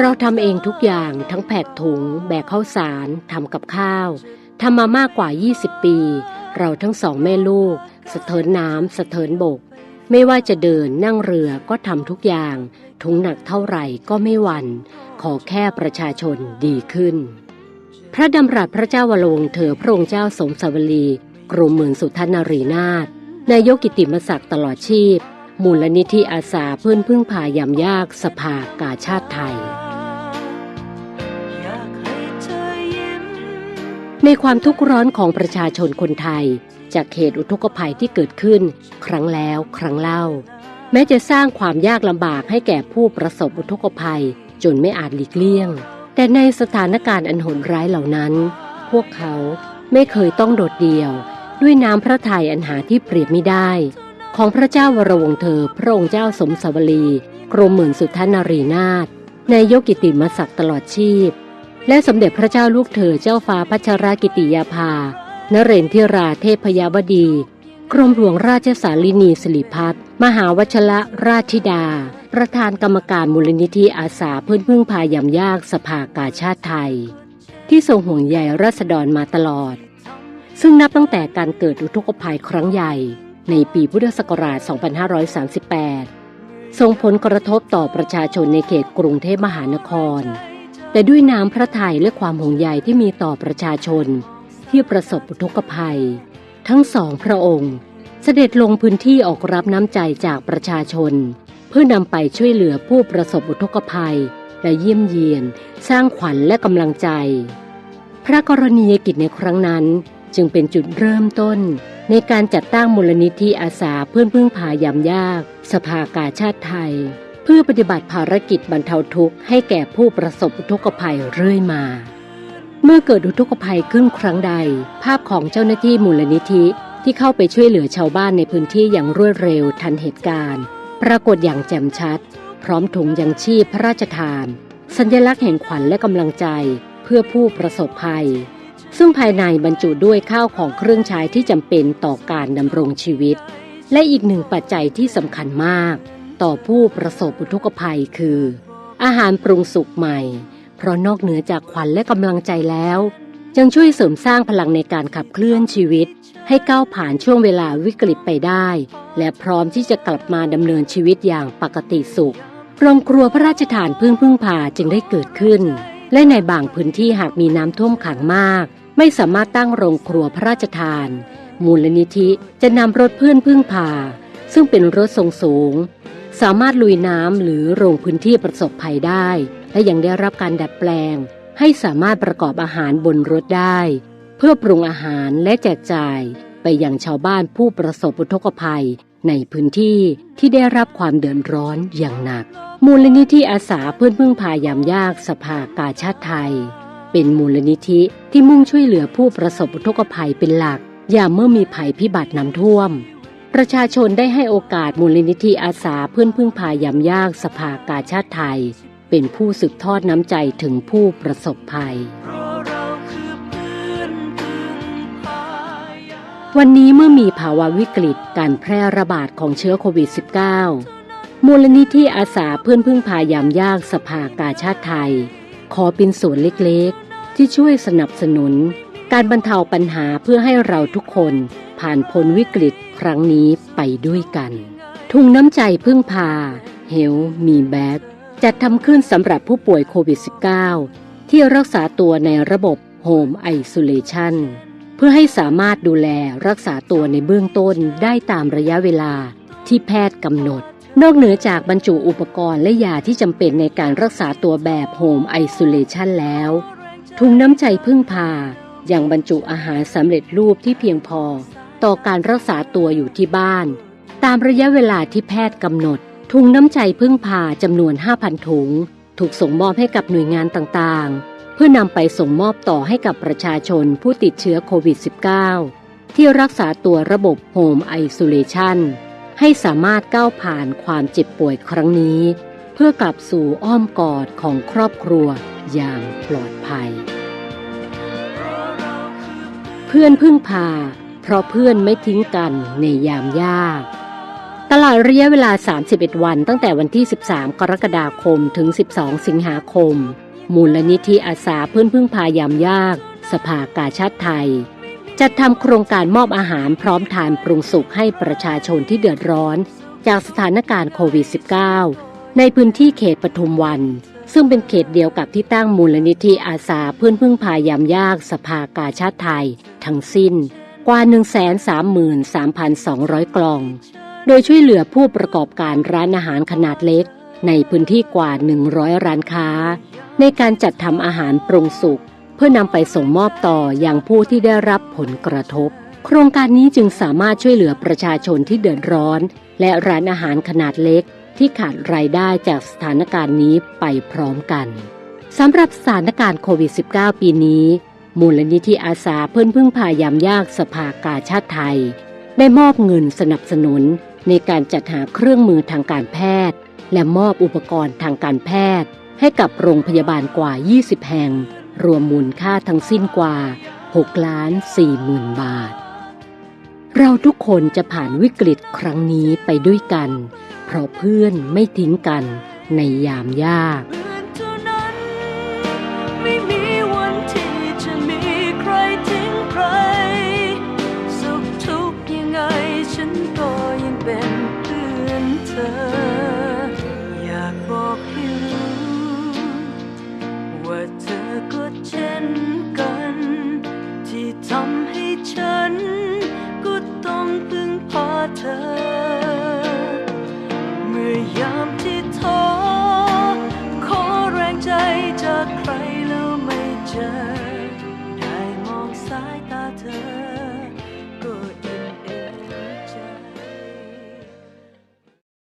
เราทำเองทุกอย่างทั้งแผกถุง แบกข้าวสารทำกับข้าวทำมามากกว่า 20 ปี เราทั้งสองแม่ลูก สะเทินน้ำสะเทินบก ไม่ว่าจะเดินนั่งเรือก็ทำทุกอย่าง ถุงหนักเท่าไหร่ก็ไม่หวัน่นขอแค่ประชาชนดีขึ้น พระดำรัสพระเจ้าวรวงเถอพระองค์เจ้าสมสวลีกรมหมื่นสุทันนรีนาถนายกกิติมศักดิ์ตลอดชีพ มูลนิธิอาสาเพื่อนพึ่งพายามยากสภากาชาติไทย ในความทุกข์ร้อนของประชาชนคนไทย จากเหตุอุทกภัยที่เกิดขึ้น ครั้งแล้วครั้งเล่า แม้จะสร้างความยากลำบากให้แก่ผู้ประสบอุทกภัย จนไม่อาจหลีกเลี่ยง แต่ในสถานการณ์อันโหดร้ายเหล่านั้น พวกเขาไม่เคยต้องโดดเดี่ยว ด้วยน้ำพระทัยอันหาที่เปรียบไม่ได้ ของพระเจ้าวรวงเธอ พระองค์เจ้าสมสวลีกรมหมื่นสุทธนารีนาถนายกกิติมศักดิ์ตลอดชีพ และสมเด็จพระเจ้าลูกเธอเจ้าฟ้าพัชรกิติยาภา นเรนทิราเทพยาวดี กรมหลวงราชสารินีสิริพัฒน์มหาวชระราชธิดา ประธานกรรมการมูลนิธิอาสาเพื่อนพึ่งพายามยากสภากาชาติไทย ที่ทรงห่วงใยราษฎรมาตลอด ซึ่งนับตั้งแต่การเกิดอุทกภัยครั้งใหญ่ ในปีพุทธศักราช 2538 ส่งผลกระทบต่อประชาชนในเขตกรุงเทพมหานคร แต่ด้วยน้ำพระทัยและความห่วงใยที่มีต่อประชาชน ที่ประสบอุทกภัย ทั้งสองพระองค์ เสด็จลงพื้นที่ออกรับน้ำใจจากประชาชน เพื่อนำไปช่วยเหลือผู้ประสบอุทกภัย และเยี่ยมเยียน สร้างขวัญและกำลังใจ พระกรณียกิจในครั้งนั้นจึงเป็นจุดเริ่มต้น ในการจัดตั้งมูลนิธิอาสาเพื่อนพึ่งพายามยาก สภากาชาติไทย เพื่อปฏิบัติภารกิจบรรเทาทุกข์ให้แก่ผู้ประสบอุทกภัยเรื่อยมา เมื่อเกิดอุทกภัยขึ้นครั้งใด ภาพของเจ้าหน้าที่มูลนิธิที่เข้าไปช่วยเหลือชาวบ้านในพื้นที่อย่างรวดเร็วทันเหตุการณ์ ปรากฏอย่างแจ่มชัด พร้อมถุงยังชีพพระราชทาน สัญลักษณ์แห่งขวัญและกำลังใจเพื่อผู้ประสบภัย ซึ่งภายในบรรจุด้วยข้าวของเครื่องใช้ที่จำเป็นต่อการดำรงชีวิต และอีกหนึ่งปัจจัยที่สำคัญมาก ต่อผู้ประสบอุทกภัยคือ อาหารปรุงสุกใหม่ เพราะนอกเหนือจากขวัญและกำลังใจแล้วยังช่วยเสริมสร้างพลังในการขับเคลื่อนชีวิต ให้ก้าวผ่านช่วงเวลาวิกฤตไปได้ และพร้อมที่จะกลับมาดำเนินชีวิตอย่างปกติสุข โรงครัวพระราชทานพึ่งพึ่งพาจึงได้เกิดขึ้น และในบางพื้นที่หากมีน้ำท่วมขังมาก ไม่สามารถตั้งโรงครัวพระราชทาน มูลนิธิจะนำรถเพื่อนพึ่งพา ซึ่งเป็นรถทรงสูง สามารถลุยน้ำหรือโรงพื้นที่ประสบภัยได้ และยังได้รับการดัดแปลง ให้สามารถประกอบอาหารบนรถได้ เพื่อปรุงอาหารและแจกจ่ายไปยังชาวบ้านผู้ประสบอุทกภัยในพื้นที่ที่ได้รับความเดือดร้อนอย่างหนัก มูลนิธิอาสาเพื่อนพึ่งพายามยากสภากาชาติไทย เป็นมูลนิธิที่มุ่งช่วยเหลือผู้ประสบอุทกภัยเป็นหลักยามเมื่อมีภัยพิบัติน้ำท่วม ประชาชนได้ให้โอกาสมูลนิธิอาสาเพื่อนพึ่งพายามยากสภากาชาติไทย เป็นผู้สืบทอดน้ำใจถึงผู้ประสบภัย วันนี้เมื่อมีภาวะวิกฤตการแพร่ระบาดของเชื้อโควิด -19 มูลนิธิอาสาเพื่อนพึ่งพายามยากสภากาชาติไทย ขอเป็นส่วนเล็กๆ ที่ช่วยสนับสนุน การบรรเทาปัญหาเพื่อให้เราทุกคนผ่านพ้นวิกฤต ครั้งนี้ไปด้วยกัน ทุงน้ำใจพึ่งพา เฮลมีแบ็กจัดทำขึ้นสำหรับผู้ป่วยโควิด -19 ที่รักษาตัวในระบบ Home Isolation เพื่อให้สามารถดูแลรักษาตัวในเบื้องต้นได้ตามระยะเวลาที่แพทย์กำหนด นอกเหนือจากบรรจุอุปกรณ์และยาที่จำเป็นในการรักษาตัวแบบ Home Isolation แล้ว ทุงน้ำใจพึ่งพายังบรรจุอาหารสำเร็จรูปที่เพียงพอ ต่อการรักษาตัวอยู่ที่บ้าน ตามระยะเวลาที่แพทย์กำหนดทุงน้ำใจพึ่งพาจำนวน 5,000 ถุง ถูกส่งมอบให้กับหน่วยงานต่างๆ เพื่อนำไปส่งมอบต่อให้กับประชาชนผู้ติดเชื้อโควิด -19 ที่รักษาตัวระบบ Home Isolation ให้สามารถก้าวผ่านความเจ็บป่วยครั้งนี้ เพื่อกลับสู่อ้อมกอดของครอบครัวอย่างปลอดภัย เพื่อนพึ่งพา เพราะเพื่อนไม่ทิ้งกันในยามยาก ตลอดระยะเวลา 31 วันตั้งแต่วันที่ 13 กรกฎาคมถึง 12 สิงหาคม มูลนิธิอาสาเพื่อนพึ่งพายามยาก สภากาชาติไทย จัดทำโครงการมอบอาหารพร้อมทานปรุงสุกให้ประชาชนที่เดือดร้อน จากสถานการณ์โควิด -19 ในพื้นที่เขตปทุมวันซึ่งเป็นเขตเดียวกับที่ตั้งมูลนิธิอาสาเพื่อนพึ่งพายามยากสภากาชาติไทย ทั้งสิ้น กว่า 133,200 กล่อง โดยช่วยเหลือผู้ประกอบการร้านอาหารขนาดเล็ก ในพื้นที่กว่า 100 ร้านค้า ในการจัดทำอาหารปรุงสุกเพื่อนำไปส่งมอบต่ออย่างผู้ที่ได้รับผลกระทบ โครงการนี้จึงสามารถช่วยเหลือประชาชนที่เดือดร้อน และร้านอาหารขนาดเล็ก ที่ขาดรายได้จากสถานการณ์นี้ไปพร้อมกันสำหรับสถานการณ์โควิด -19 ปีนี้ มูลนิธิอาสาเพื่อนพึ่งพายามยากสภากาชาติไทย ได้มอบเงินสนับสนุนในการจัดหาเครื่องมือทางการแพทย์ และมอบอุปกรณ์ทางการแพทย์ ให้กับโรงพยาบาลกว่า 20 แห่ง รวมมูลค่าทั้งสิ้นกว่า6ล้าน4หมื่นบาท เราทุกคนจะผ่านวิกฤตครั้งนี้ไปด้วยกัน เพราะเพื่อนไม่ทิ้งกันในยามยาก